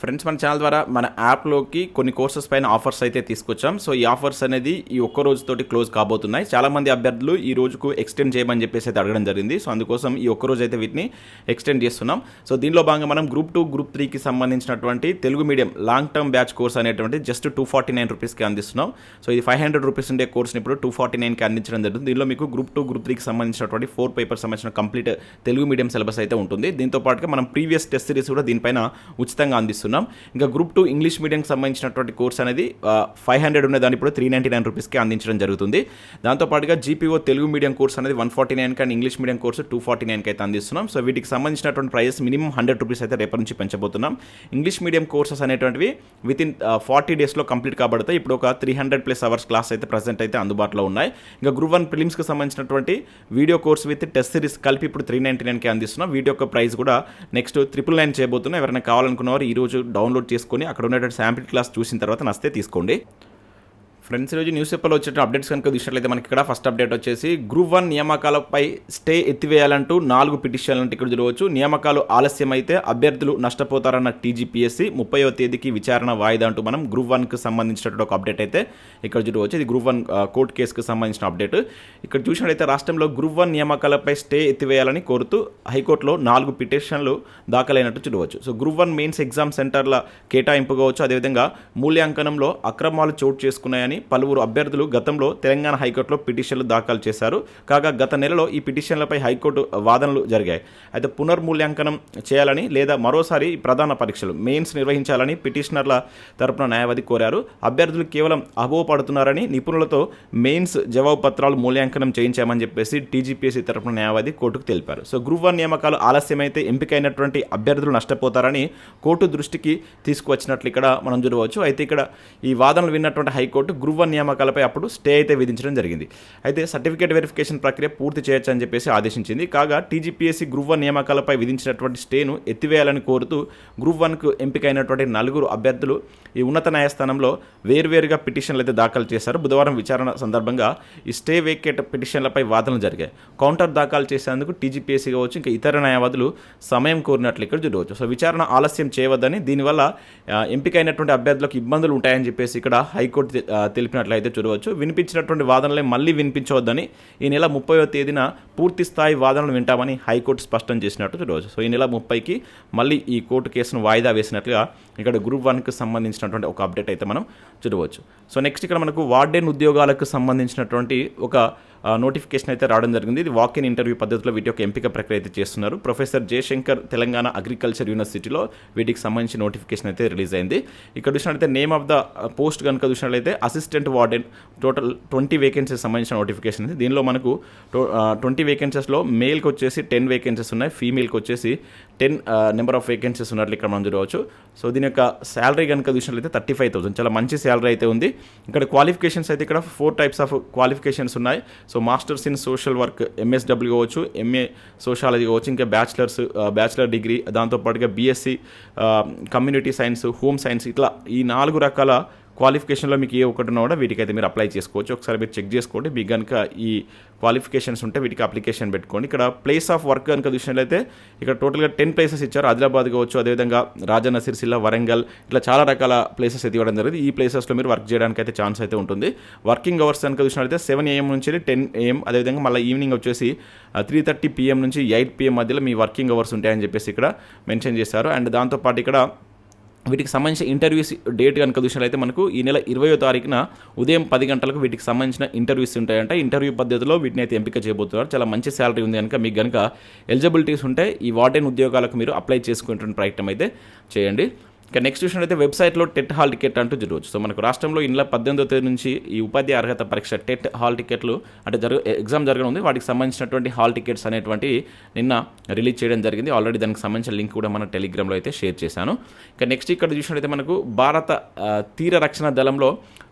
Friends మన channel ద్వారా మన యాప్లోకి కొన్ని కోర్సెస్ పైన ఆఫర్స్ అయితే తీసుకొచ్చాం. సో ఈ ఆఫర్స్ అనేది ఈ ఒక్క రోజుతోటి క్లోజ్ కాబోతున్నాయి. చాలామంది అభ్యర్థులు ఈ రోజుకు ఎక్స్టెండ్ చేయమని చెప్పేసి అయితే అడగడం జరిగింది. సో అందుకోసం ఈ ఒక్క రోజు అయితే వీటిని ఎక్స్టెండ్ చేస్తున్నాం. సో దీనిలో భాగంగా మనం గ్రూప్ టూ గ్రూప్ త్రీకి సంబంధించినటువంటి Telugu medium long term batch course అనేటువంటి జస్ట్ టూ ఫార్టీ నైన్ రూపీస్కి అందిస్తున్నాం. సో ఇది ఫైవ్ హండ్రెడ్ రూపీస్ ఉండే కోర్స్ని ఇప్పుడు టూ ఫార్టీ నైన్కి అందించడం జరుగుతుంది. దీనిలో మీకు గ్రూప్ టూ గ్రూప్ త్రీకి సంబంధించినటువంటి ఫోర్ పేపర్స్ సంబంధించిన కంప్లీట్ తెలుగు మీడియం సిలబస్ అయితే ఉంటుంది. దీంతో పాటుగా మనం ప్రీవియస్ టెస్ట్ సిరీస్ కూడా దీనిపైన ఉచితంగా అందిస్తున్నాం. ఇంకా గ్రూప్ టూ ఇంగ్లీష్ మీడియంకి సంబంధించినటువంటి కోర్స్ అనేది ఫైవ్ హండ్రెడ్ ఉన్న దాన్ని ఇప్పుడు త్రీ నైంటీ నైన్ రూపీస్కి అందించడం జరుగుతుంది. దాంతోపాటుగా జీపీఓ తెలుగు మీడియం కోర్స్ అనేది వన్ ఫార్టీ నైన్కి and English medium course two forty నైన్కి అయితే అందిస్తున్నాం. సో వీటికి సంబంధించినటువంటి ప్రైస్ మినిమం హండ్రెడ్ రూపీస్ అయితే రేపటి నుంచి పెంచబోతున్నాం. ఇంగ్లీష్ మీడియం కోర్సెస్ అనేటువంటివి విత్ ఇన్ ఫార్టీ డేస్లో కంప్లీట్ కాబడతాయి. ఇప్పుడు ఒక three hundred plus hours class అయితే ప్రజెంట్ అయితే అందుబాటులో ఉన్నాయి. ఇంకా గ్రూప్ వన్ ఫిలిమ్స్కి సంబంధించినటువంటి video course with test series కలిపి ఇప్పుడు త్రీ నైంటీ నైన్కి అందిస్తున్నాం. వీటి యొక్క ప్రైస్ కూడా నెక్స్ట్ ట్రిపుల్ నైన్ చేయబోతున్నాం. ఎవరైనా కావాలనుకున్నవారు ఈ రోజు డౌన్లోడ్ చేసుకొని అక్కడ ఉన్నటువంటి శాంపిల్ క్లాస్ చూసిన తర్వాత నస్తే తీసుకోండి. ఫ్రెండ్స్ ఈరోజు న్యూస్ పేపర్లో వచ్చిన అప్డేట్స్ కనుక చూసినట్లయితే మనకి ఇక్కడ ఫస్ట్ అప్డేట్ వచ్చేసి గ్రూప్ వన్ నియామకాలపై స్టే ఎత్తివేయాలంటూ నాలుగు పిటిషన్లు అంటే ఇక్కడ చూడవచ్చు. నియామకాలు ఆలస్యం అయితే అభ్యర్థులు నష్టపోతారన్న టీజీపీఎస్సీ ముప్పైవ తేదీకి విచారణ వాయిదా అంటూ మనం గ్రూప్ వన్కి సంబంధించినటువంటి ఒక అప్డేట్ అయితే ఇక్కడ చూడవచ్చు. ఇది గ్రూప్ వన్ కోర్టు కేసుకు సంబంధించిన అప్డేట్ ఇక్కడ చూసినట్లయితే రాష్ట్రంలో గ్రూప్ వన్ నియామకాలపై స్టే ఎత్తివేయాలని కోరుతూ హైకోర్టులో నాలుగు పిటిషన్లు దాఖలైనట్టు చూడవచ్చు. So group one mains exam సెంటర్ల కేటాయింపు కావచ్చు. అదేవిధంగా మూల్యాంకనంలో అక్రమాలు చోటు చేసుకున్నాయని పలువురు అభ్యర్థులు గతంలో తెలంగాణ హైకోర్టులో పిటిషన్లు దాఖలు చేశారు. కాగా గత నెలలో ఈ పిటిషన్లపై హైకోర్టు వాదనలు జరిగాయి. అయితే పునర్మూల్యాంకనం చేయాలని లేదా మరోసారి ప్రధాన పరీక్షలు మెయిన్స్ నిర్వహించాలని పిటిషనర్ల తరపున న్యాయవాది కోరారు. అభ్యర్థులు కేవలం అభోపడుతున్నారని నిపుణులతో మెయిన్స్ జవాబు పత్రాలు మూల్యాంకనం చేయించామని చెప్పేసి టీజీపీఎస్సీ తరపున న్యాయవాది కోర్టుకు తెలిపారు. సో గ్రూప్ వన్ నియామకాలు ఆలస్యమైతే ఎంపికైనటువంటి అభ్యర్థులు నష్టపోతారని కోర్టు దృష్టికి తీసుకువచ్చినట్లు ఇక్కడ మనం చూడవచ్చు. అయితే ఇక్కడ ఈ వాదనలు విన్నటువంటి హైకోర్టు గ్రూప్ పూర్వ నియామకాలపై అప్పుడు స్టే అయితే విధించడం జరిగింది. అయితే సర్టిఫికేట్ వెరిఫికేషన్ ప్రక్రియ పూర్తి చేయొచ్చని చెప్పేసి ఆదేశించింది. కాగా టీజీపీఎస్సీ గ్రూప్ వన్ నియామకాలపై విధించినటువంటి స్టేను ఎత్తివేయాలని కోరుతూ గ్రూప్ వన్కు ఎంపికైనటువంటి నలుగురు అభ్యర్థులు ఈ ఉన్నత న్యాయస్థానంలో వేర్వేరుగా పిటిషన్లు అయితే దాఖలు చేశారు. బుధవారం విచారణ సందర్భంగా ఈ స్టే వేకేట్ పిటిషన్లపై వాదనలు జరిగాయి. కౌంటర్ దాఖలు చేసేందుకు టీజీపీఎస్సీ కావచ్చు ఇంకా ఇతర న్యాయవాదులు సమయం కోరినట్లు ఇక్కడ చూడవచ్చు. సో విచారణ ఆలస్యం చేయవద్దని దీనివల్ల ఎంపికైనటువంటి అభ్యర్థులకు ఇబ్బందులు ఉంటాయని చెప్పేసి ఇక్కడ హైకోర్టు తెలిపినట్లయితే చూడవచ్చు. వినిపించినటువంటి వాదనలే మళ్ళీ వినిపించవద్దని ఈ నెల ముప్పైవ తేదీన పూర్తి స్థాయి వాదనలు వింటామని హైకోర్టు స్పష్టం చేసినట్టు చూడవచ్చు. సో ఈ నెల ముప్పైకి మళ్ళీ ఈ కోర్టు కేసును వాయిదా వేసినట్లుగా ఇక్కడ గ్రూప్ వన్కి సంబంధించినటువంటి ఒక అప్డేట్ అయితే మనం చూడవచ్చు. సో నెక్స్ట్ ఇక్కడ మనకు వార్డెన్ ఉద్యోగాలకు సంబంధించినటువంటి ఒక నోటిఫికేషన్ అయితే రావడం జరిగింది. ఇది వాక్ ఇన్ ఇంటర్వ్యూ పద్ధతిలో వీటి యొక్క ఎంపిక ప్రక్రియ అయితే చేస్తున్నారు. ప్రొఫెసర్ జయశంకర్ తెలంగాణ అగ్రికల్చర్ యూనివర్సిటీలో వీటికి సంబంధించి నోటిఫికేషన్ అయితే రిలీజ్ అయింది. ఇక్కడ చూసినట్లయితే నేమ్ ఆఫ్ ద పోస్ట్ కనుక చూసినట్లయితే assistant warden total twenty vacancies సంబంధించిన నోటిఫికేషన్ ఉంది. దీనిలో మనకు ట్వంటీ వేకెన్సీస్లో మేల్కి వచ్చేసి టెన్ వేకెన్సీస్ ఉన్నాయి. ఫీమేల్కి వచ్చేసి టెన్ నెంబర్ ఆఫ్ వేకెన్సీస్ ఉన్నట్లు ఇక్కడ మనం చూడవచ్చు. సో దీని యొక్క శాలరీ కనుక చూసినట్లయితే థర్టీ ఫైవ్ థౌసండ్ చాలా మంచి శాలరీ అయితే ఉంది. ఇక్కడ క్వాలిఫికేషన్స్ అయితే ఇక్కడ ఫోర్ టైప్స్ ఆఫ్ క్వాలిఫికేషన్స్ ఉన్నాయి. So masters in social work MSW కావచ్చు ఎంఏ సోషాలజీ కావచ్చు ఇంకా బ్యాచిలర్స్ బ్యాచిలర్ డిగ్రీ దాంతోపాటుగా BSc community science home science ఇట్లా ఈ నాలుగు రకాల క్వాలిఫికేషన్లో మీకు ఏ ఒకటి ఉన్నా కూడా వీటికైతే మీరు అప్లై చేసుకోవచ్చు. ఒకసారి మీరు చెక్ చేసుకోండి. మీకు కనుక ఈ క్వాలిఫికేషన్స్ ఉంటే వీటికి అప్లికేషన్ పెట్టుకోండి. ఇక్కడ ప్లేస్ ఆఫ్ వర్క్ కనుక చూసినట్లయితే ఇక్కడ టోటల్గా టెన్ ప్లేసెస్ ఇచ్చారు. ఆదిలాబాద్ కావచ్చు అదేవిధంగా రాజన్న సిరిసిల్ల వరంగల్ ఇట్లా చాలా రకాల ప్లేసెస్ అయితే ఇవ్వడం జరిగింది. ఈ ప్లేసెస్లో మీరు వర్క్ చేయడానికి అయితే ఛాన్స్ అయితే ఉంటుంది. వర్కింగ్ అవర్స్ కనుక చూసినట్లయితే సెవెన్ ఏఎం నుంచి టెన్ ఏఎం అదేవిధంగా మళ్ళీ ఈవినింగ్ వచ్చేసి త్రీ థర్టీ పిఎం నుంచి ఎయిట్ పిఎం మధ్యలో మీ వర్కింగ్ అవర్స్ ఉంటాయని చెప్పేసి ఇక్కడ మెన్షన్ చేశారు. అండ్ దాంతోపాటు ఇక్కడ వీటికి సంబంధించిన ఇంటర్వ్యూస్ డేట్ కనుక చూసినట్లయితే మనకు ఈ నెల ఇరవయో తారీఖున ఉదయం పది గంటలకు వీటికి సంబంధించిన ఇంటర్వ్యూస్ ఉంటాయంట. ఇంటర్వ్యూ పద్ధతిలో వీటిని అయితే ఎంపిక చేయబోతున్నారు. చాలా మంచి శాలరీ ఉంది కనుక మీకు కనుక ఎలిజిబిలిటీస్ ఉంటే ఈ వార్డెన్ ఉద్యోగాలకు మీరు అప్లై చేసుకుంటున్న ప్రయత్నం అయితే చేయండి. ఇక నెక్స్ట్ చూసినట్లయితే వెబ్సైట్లో టెట్ హాల్ టికెట్ అంటూ జరగవచ్చు. సో మనకు రాష్ట్రంలో ఇంట్లో పద్దెనిమిదో తేదీ నుంచి ఈ ఉపాధి అర్హత పరీక్ష టెట్ హాల్ టికెట్లు అంటే జరుగు ఎగ్జామ్ జరగనుంది. వాటికి సంబంధించినటువంటి హాల్ టికెట్స్ అనేటువంటి నిన్న రిలీజ్ చేయడం జరిగింది. ఆల్రెడీ దానికి సంబంధించిన లింక్ కూడా మన టెలిగ్రామ్లో అయితే షేర్ చేశాను. ఇక నెక్స్ట్ ఇక్కడ చూసినట్లయితే మనకు భారత తీర రక్షణ దళంలో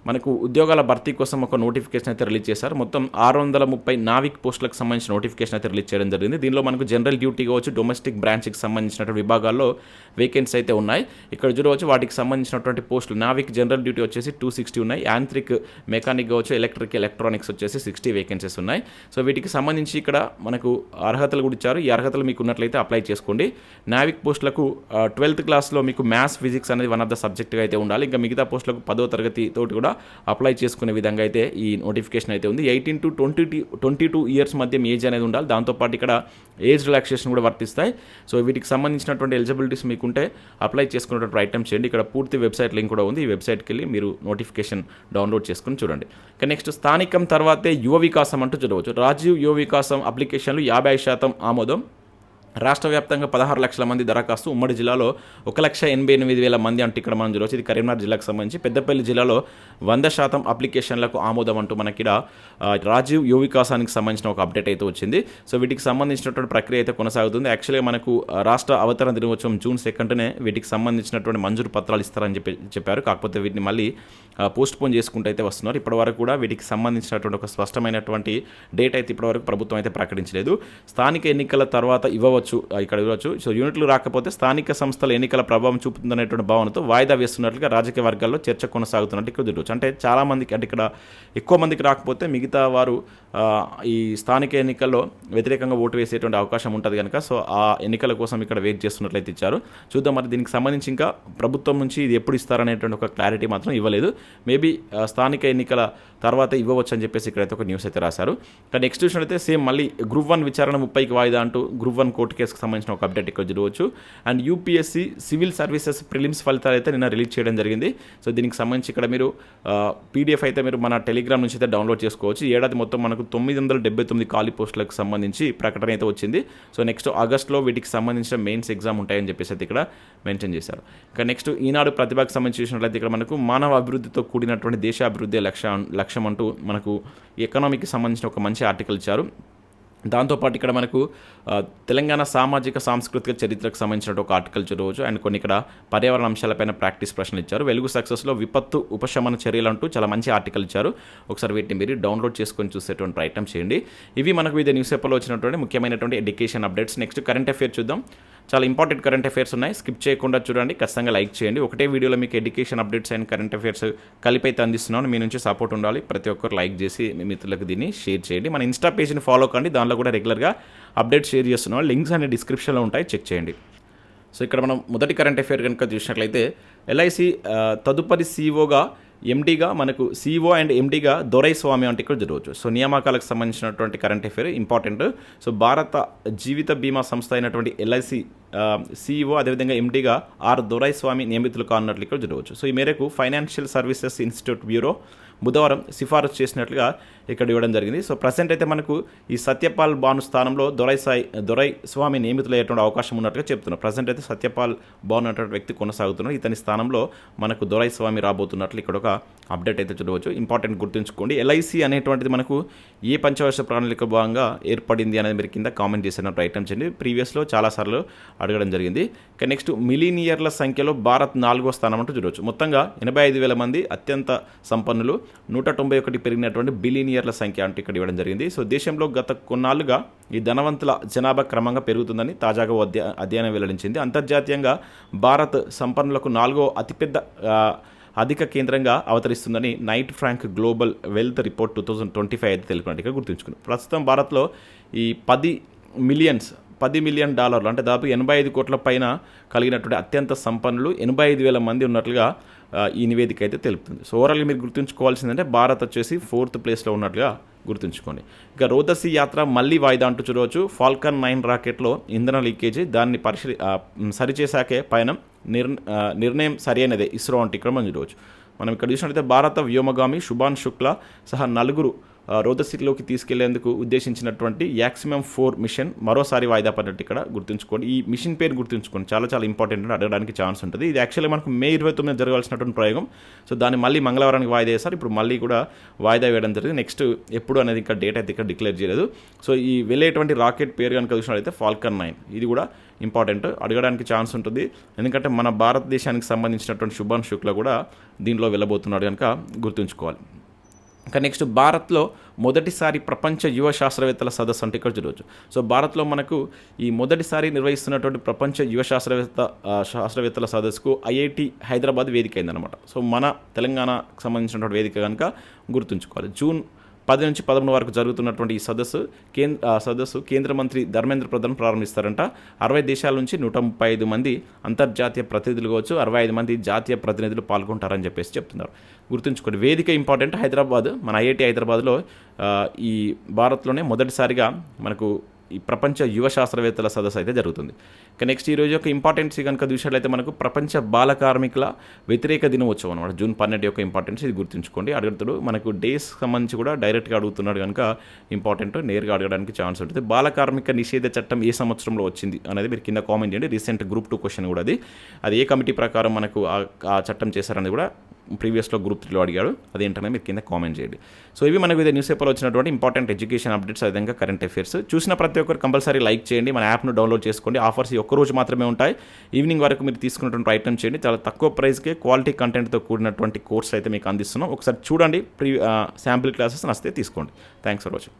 మనకు ఉద్యోగాల భర్తీ కోసం ఒక నోటిఫికేషన్ అయితే రిలీజ్ చేశారు. మొత్తం ఆరు వందల ముప్పై నావిక్ పోస్టులకు సంబంధించిన నోటిఫికేషన్ అయితే రిలీజ్ చేయడం జరిగింది. దీనిలో మనకు జనరల్ డ్యూటీ కావచ్చు డొమెస్టిక్ బ్రాంచ్కి సంబంధించినటువంటి విభాగాల్లో వేకెన్సీ అయితే ఉన్నాయి. ఇక్కడ చూడవచ్చు వాటికి సంబంధించినటువంటి పోస్టులు. నావిక్ జనరల్ డ్యూటీ వచ్చేసి టూ సిక్స్టీ ఉన్నాయి. యాంత్రిక్ మెకానిక్ కావచ్చు ఎలక్ట్రిక్ ఎలక్ట్రానిక్స్ వచ్చేసి సిక్స్టీ వేకెన్సీస్ ఉన్నాయి. సో వీటికి సంబంధించి ఇక్కడ మనకు అర్హతలు కూడా ఇచ్చారు. ఈ అర్హతలు మీకు ఉన్నట్లయితే అప్లై చేసుకోండి. నావిక్ పోస్టులకు ట్వెల్త్ క్లాస్లో మీకు మ్యాథ్స్ ఫిజిక్స్ అనేది వన్ ఆఫ్ ద సబ్జెక్ట్గా అయితే ఉండాలి. ఇంకా మిగతా పోస్టులకు పదో తరగతి తోటి కూడా అప్లై చేసుకునే విధంగా అయితే ఈ నోటిఫికేషన్ అయితే ఉంది. Eighteen to twenty twenty two years మధ్య ఏజ్ అనేది ఉండాలి. దాంతోపాటు ఇక్కడ ఏజ్ రిలాక్సేషన్ కూడా వర్తిస్తాయి. సో వీటికి సంబంధించినటువంటి ఎలిజిబిలిటీస్ మీకుంటే అప్లై చేసుకునేటువంటి ప్రయత్నం చేయండి. ఇక్కడ పూర్తి వెబ్సైట్ లింక్ కూడా ఉంది. ఈ వెబ్సైట్కి వెళ్ళి మీరు నోటిఫికేషన్ డౌన్లోడ్ చేసుకుని చూడండి. ఇక నెక్స్ట్ స్థానికం తర్వాతే యువ వికాసం అంటూ చూడవచ్చు రాజీవ్ యువ వికాసం అప్లికేషన్లు యాభై శాతం ఆమోదం. రాష్ట్ర వ్యాప్తంగా పదహారు లక్షల మంది దరఖాస్తు. ఉమ్మడి జిల్లాలో ఒక లక్ష ఎనభై ఎనిమిది వేల మంది అంటే ఇక్కడ మనం చూడవచ్చు. ఇది కరీంనగర్ జిల్లాకు సంబంధించి పెద్దపల్లి జిల్లాలో వంద శాతం అప్లికేషన్లకు ఆమోదం అంటూ మనకి ఇక్కడ రాజీవ్ యువ వికాసానికి సంబంధించిన ఒక అప్డేట్ అయితే వచ్చింది. సో వీటికి సంబంధించినటువంటి ప్రక్రియ అయితే కొనసాగుతుంది. యాక్చువల్గా మనకు రాష్ట్ర అవతరణ దినోత్సవం జూన్ సెకండ్నే వీటికి సంబంధించినటువంటి మంజూరు పత్రాలు ఇస్తారని చెప్పి చెప్పారు. కాకపోతే వీటిని మళ్ళీ పోస్ట్ పోన్ చేసుకుంటూ అయితే వస్తున్నారు. ఇప్పటివరకు కూడా వీటికి సంబంధించినటువంటి ఒక స్పష్టమైనటువంటి డేట్ అయితే ఇప్పటివరకు ప్రభుత్వం అయితే ప్రకటించలేదు. స్థానిక ఎన్నికల తర్వాత ఇవ్వవచ్చు చూడవచ్చు ఇక్కడ చూడవచ్చు సో యూనిట్లు రాకపోతే స్థానిక సంస్థల ఎన్నికల ప్రభావం చూపుతుందనేటువంటి భావనతో వాయిదా వేస్తున్నట్లుగా రాజకీయ వర్గాల్లో చర్చ కొనసాగుతున్నట్టు ఇక్కడ చూడవచ్చు అంటే చాలామందికి అంటే ఇక్కడ ఎక్కువ మందికి రాకపోతే మిగతా వారు ఈ స్థానిక ఎన్నికల్లో వ్యతిరేకంగా ఓటు వేసేటువంటి అవకాశం ఉంటుంది కనుక సో ఆ ఎన్నికల కోసం ఇక్కడ వెయిట్ చేస్తున్నట్లయితే ఇచ్చారు. చూద్దాం మరి దీనికి సంబంధించి ఇంకా ప్రభుత్వం నుంచి ఇది ఎప్పుడు ఇస్తారనేటువంటి ఒక క్లారిటీ మాత్రం ఇవ్వలేదు. మేబీ స్థానిక ఎన్నికల తర్వాత ఇవ్వవచ్చు అని చెప్పేసి ఇక్కడైతే ఒక న్యూస్ అయితే రాశారు. కానీ నెక్స్ట్ చూసినట్లయితే సేమ్ మళ్ళీ గ్రూప్ వన్ విచారణ ముప్పైకి వాయిదా అంటూ గ్రూప్ వన్ కోర్టు కేసుకు సంబంధించిన ఒక అప్డేట్ ఇక్కడ చూడవచ్చు and UPSC civil services prelims ఫలితాలు అయితే నిన్న రిలీజ్ చేయడం జరిగింది. సో దీనికి సంబంధించి ఇక్కడ మీరు పీడిఎఫ్ అయితే మీరు మన టెలిగ్రామ్ నుంచి అయితే డౌన్లోడ్ చేసుకోవచ్చు. ఏడాది మొత్తం మనకు తొమ్మిది వందల డెబ్బై తొమ్మిది ఖాళీ పోస్టులకు సంబంధించి ప్రకటన అయితే వచ్చింది. సో నెక్స్ట్ ఆగస్ట్లో వీటికి సంబంధించిన మెయిన్స్ ఎగ్జామ్ ఉంటాయని చెప్పేసి అయితే ఇక్కడ మెన్షన్ చేశారు. ఇక నెక్స్ట్ ఈనాడు ప్రతిభకు సంబంధించి చూసినట్లయితే ఇక్కడ మనకు మానవ అభివృద్ధితో కూడినటువంటి దేశాభివృద్ధి లక్ష్యం లక్ష్యం అంటూ మనకు ఎకనామీకి సంబంధించిన ఒక మంచి ఆర్టికల్ ఇచ్చారు. దాంతోపాటు ఇక్కడ మనకు తెలంగాణ సామాజిక సాంస్కృతిక చరిత్రకు సంబంధించిన ఒక ఆర్టికల్ చదవచ్చు అండ్ కొన్ని ఇక్కడ పర్యావరణ అంశాలపైన ప్రాక్టీస్ ప్రశ్నలు ఇచ్చారు. వెలుగు సక్సెస్లో విపత్తు ఉపశమన చర్యలు అంటూ చాలా మంచి ఆర్టికల్ ఇచ్చారు. ఒకసారి వీటిని మీరు డౌన్లోడ్ చేసుకొని చూసేటువంటి ప్రయత్నం చేయండి. ఇవి మనకు వివిధ న్యూస్ పేపర్లో వచ్చినటువంటి ముఖ్యమైనటువంటి education updates. Next current affair చూద్దాం. చాలా ఇంపార్టెంట్ కరెంట్ అఫేర్స్ ఉన్నాయి. స్కిప్ చేయకుండా చూడండి. ఖచ్చితంగా లైక్ చేయండి. ఒకటే వీడియోలో మీకు education updates and current affairs కలిపి అయితే అందిస్తున్నాను. మీ నుంచి సపోర్ట్ ఉండాలి. ప్రతి ఒక్కరు లైక్ చేసి మీ మిత్రులకు దీన్ని షేర్ చేయండి. మన ఇన్స్టా పేజ్ని ఫాలో కండి. దానిలో కూడా రెగ్యులర్గా అప్డేట్స్ షేర్ చేస్తున్నాం లింక్స్ అనే డిస్క్రిప్షన్లో ఉంటాయి. చెక్ చేయండి. సో ఇక్కడ మనం మొదటి కరెంట్ అఫేర్ కనుక చూసినట్లయితే ఎల్ఐసి తదుపరి సీఓగా ఎండీగా మనకు సీఓ అండ్ ఎండీగా దొరై స్వామి అంటే ఇక్కడ జరగవచ్చు. సో నియామకాలకు సంబంధించినటువంటి కరెంట్ అఫేర్ ఇంపార్టెంట్ సో భారత జీవిత బీమా సంస్థ అయినటువంటి ఎల్ఐసి సీఈఓ అదేవిధంగా ఎండీగా ఆర్ దొరై స్వామి నియమితులు కానున్నట్లు ఇక్కడ జరగవచ్చు. సో ఈ మేరకు ఫైనాన్షియల్ సర్వీసెస్ ఇన్స్టిట్యూట్ బ్యూరో బుధవారం సిఫారసు చేసినట్లుగా ఇక్కడ ఇవ్వడం జరిగింది. సో ప్రజెంట్ అయితే మనకు ఈ సత్యపాల్ భాను స్థానంలో దొరై సాయి దొరై స్వామి నియమితులయ్యేటువంటి అవకాశం ఉన్నట్టుగా చెప్తున్నారు. ప్రజెంట్ అయితే సత్యపాల్ భాను అనేటువంటి వ్యక్తి కొనసాగుతున్నారు. ఇతని స్థానంలో మనకు దొరై స్వామి రాబోతున్నట్లు ఇక్కడ ఒక అప్డేట్ అయితే చూడవచ్చు. ఇంపార్టెంట్ గుర్తుంచుకోండి. ఎల్ఐసి అనేటువంటిది మనకు ఏ పంచవర్ష ప్రణాళిక భాగంగా ఏర్పడింది అనేది మీరు కింద కామెంట్ చేసినట్టు ఐటమ్ చేయండి. ప్రీవియస్లో చాలాసార్లు అడగడం జరిగింది. నెక్స్ట్ మిలీనియర్ల సంఖ్యలో భారత్ నాలుగో స్థానం అంటూ చూడవచ్చు. మొత్తంగా ఎనభై ఐదు వేల మంది అత్యంత సంపన్నులు. నూట తొంభై ఒకటి పెరిగినటువంటి బిలినియర్ల సంఖ్య అంటూ ఇక్కడ ఇవ్వడం జరిగింది. సో దేశంలో గత కొన్నాళ్ళుగా ఈ ధనవంతుల జనాభా క్రమంగా పెరుగుతుందని తాజాగా అధ్య అధ్యయనం వెల్లడించింది. అంతర్జాతీయంగా భారత్ సంపన్నులకు నాలుగో అతిపెద్ద అధిక కేంద్రంగా అవతరిస్తుందని Knight Frank global wealth report two thousand twenty five అయితే తెలిపినట్టుగా గుర్తుంచుకుంది. ప్రస్తుతం భారత్లో ఈ పది మిలియన్స్ పది మిలియన్ డాలర్లు అంటే దాదాపు ఎనభై ఐదు కోట్ల పైన కలిగినటువంటి అత్యంత సంపన్నులు ఎనభై ఐదు వేల మంది ఉన్నట్లుగా ఈ నివేదిక అయితే తెలుపుతుంది. సో ఓవరాల్గా మీరు గుర్తుంచుకోవాల్సిందంటే భారత్ వచ్చేసి ఫోర్త్ ప్లేస్లో ఉన్నట్లుగా గుర్తుంచుకోండి. ఇక రోదసి యాత్ర మళ్ళీ వాయిదా అంటూ చూడవచ్చు. ఫాల్కన్ నైన్ రాకెట్లో ఇంధన లీకేజీ దాన్ని పరిశీలి సరిచేశాకే పయనం నిర్ నిర్ణయం సరైనదే ఇస్రో అంటే ఇక్కడ మనం చూడవచ్చు. మనం ఇక్కడ చూసినట్లయితే భారత వ్యోమగామి శుభాన్ శుక్లా సహా నలుగురు రోదసిటీలోకి తీసుకెళ్ళేందుకు ఉద్దేశించినటువంటి యాక్సిమం ఫోర్ మిషన్ మరోసారి వాయిదా పడినట్టు ఇక్కడ గుర్తుంచుకోండి. ఈ మిషన్ పేరు గుర్తుంచుకోండి. చాలా చాలా ఇంపార్టెంట్ అని అడగడానికి ఛాన్స్ ఉంటుంది. ఇది యాక్చువల్లీ మనకు మే ఇరవై తొమ్మిది జరగాల్సినటువంటి ప్రయోగం. సో దాన్ని మళ్ళీ మంగళవారానికి వాయిదా వేశారు. ఇప్పుడు మళ్ళీ కూడా వాయిదా వేయడం జరిగింది. నెక్స్ట్ ఎప్పుడు అనేది ఇంకా డేట్ అయితే ఇక్కడ డిక్లేర్ చేయలేదు. సో ఈ వెళ్ళేటువంటి రాకెట్ పేరు కనుక చూసినట్లయితే ఫాల్కన్ నైన్ ఇది కూడా ఇంపార్టెంట్ అడగడానికి ఛాన్స్ ఉంటుంది. ఎందుకంటే మన భారతదేశానికి సంబంధించినటువంటి శుభాన్ శుక్ల కూడా దీనిలో వెళ్ళబోతున్నాడు కనుక గుర్తుంచుకోవాలి. ఇంకా నెక్స్ట్ భారత్లో మొదటిసారి ప్రపంచ యువ శాస్త్రవేత్తల సదస్సు అంటే ఇక్కడ చూడవచ్చు. సో భారత్లో మనకు ఈ మొదటిసారి నిర్వహిస్తున్నటువంటి ప్రపంచ యువ శాస్త్రవేత్త శాస్త్రవేత్తల సదస్సుకు ఐఐటి హైదరాబాద్ వేదిక అయిందనమాట సో మన తెలంగాణకు సంబంధించినటువంటి వేదిక కనుక గుర్తుంచుకోవాలి. జూన్ పది నుంచి పదమూడు వరకు జరుగుతున్నటువంటి ఈ సదస్సు కేంద్ర సదస్సు కేంద్ర మంత్రి ధర్మేంద్ర ప్రధాన్ ప్రారంభిస్తారంట. అరవై దేశాల నుంచి నూట ముప్పై ఐదు మంది అంతర్జాతీయ ప్రతినిధులు కావచ్చు అరవై ఐదు మంది జాతీయ ప్రతినిధులు పాల్గొంటారని చెప్పేసి చెప్తున్నారు. గుర్తుంచుకోండి వేదిక ఇంపార్టెంట్ హైదరాబాద్. మన ఐఐటి హైదరాబాద్లో ఈ భారత్లోనే మొదటిసారిగా మనకు ఈ ప్రపంచ యువ శాస్త్రవేత్తల సదస్సు అయితే జరుగుతుంది. ఇక నెక్స్ట్ ఈరోజు యొక్క ఇంపార్టెన్స్ కనుక చూసినట్లయితే మనకు ప్రపంచ బాల కార్మికుల వ్యతిరేక దినోత్సవం అనమాట జూన్ పన్నెండు యొక్క ఇంపార్టెన్స్ ఇది గుర్తుంచుకోండి. అడుగుతాడు మనకు డేస్ సంబంధించి కూడా డైరెక్ట్గా అడుగుతున్నాడు కనుక ఇంపార్టెంట్ నేరుగా అడగడానికి ఛాన్స్ ఉంటుంది. బాల కార్మిక నిషేధ చట్టం ఏ సంవత్సరంలో వచ్చింది అనేది మీరు కింద కామెంట్ చేయండి. రీసెంట్ గ్రూప్ టూ క్వశ్చన్ కూడా అది. అది ఏ కమిటీ ప్రకారం మనకు ఆ- ఆ చట్టం చేశారనేది కూడా ప్రీవియస్లో గ్రూప్ త్రీలో అడిగాడు. అదేంటనే మీరు కింద కామెంట్ చేయండి. సో ఇవి మనకు ఇదే న్యూస్ పేపర్లో వచ్చినటువంటి ఇంపార్టెంట్ ఎడ్యుకేషన్ అప్డేట్స్ అదేవిధంగా కరెంట్ అఫేర్స్. చూసిన ప్రతి ఒక్కరు కంపల్సరీ లైక్ చేయండి. మన యాప్ను డౌన్లోడ్ చేసుకోండి. ఆఫర్స్ ఈ ఒక్క రోజు మాత్రమే ఉంటాయి. ఈవినింగ్ వరకు మీరు తీసుకున్నటువంటి ప్రయత్నం చేయండి. చాలా తక్కువ ప్రైస్కే క్వాలిటీ కంటెంట్తో కూడినటువంటి కోర్స్ అయితే మీకు అందిస్తున్నాం. ఒకసారి చూడండి. ప్రీ శాంపుల్ క్లాసెస్ నస్తే తీసుకోండి. Thanks for watching